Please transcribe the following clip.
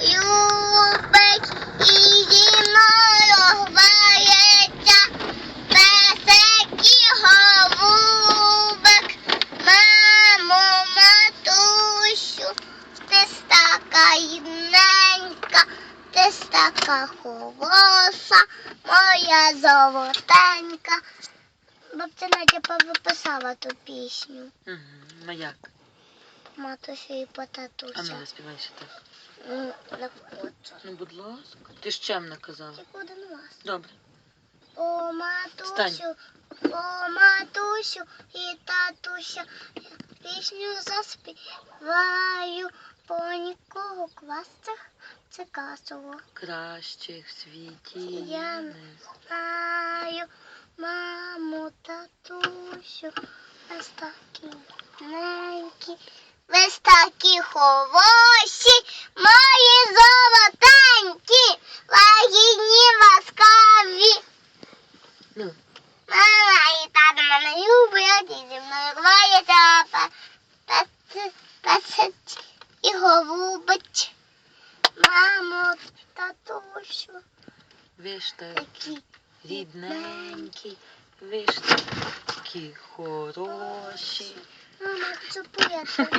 любить і зі мною грається. Песик і голубик, ти така ти така хороша, моя золотенька. Бабця Надя повиписала ту пісню. Угу. Ну як? Матусю і по А ну татуся. заспівай ще так. Ну, не хочу. Ну, будь ласка. Ти ж чемно казала. Тільки один раз. Добре. О, матусю, Встань. о, матусю і татуся, пісню заспіваю, по нікого квасцях це касово. Кращих в світі Я- не Знаю, мамо, татусю, ж такі ненькі, ви ж мої золотенькі, лагідні ласкаві. Ну, Мама і тато мене люблять, і зі мною пес- песить і голубить. Мамо, татусю, ви ж такі рідненькі, ви ж такі хороші. Мама, це поєднує.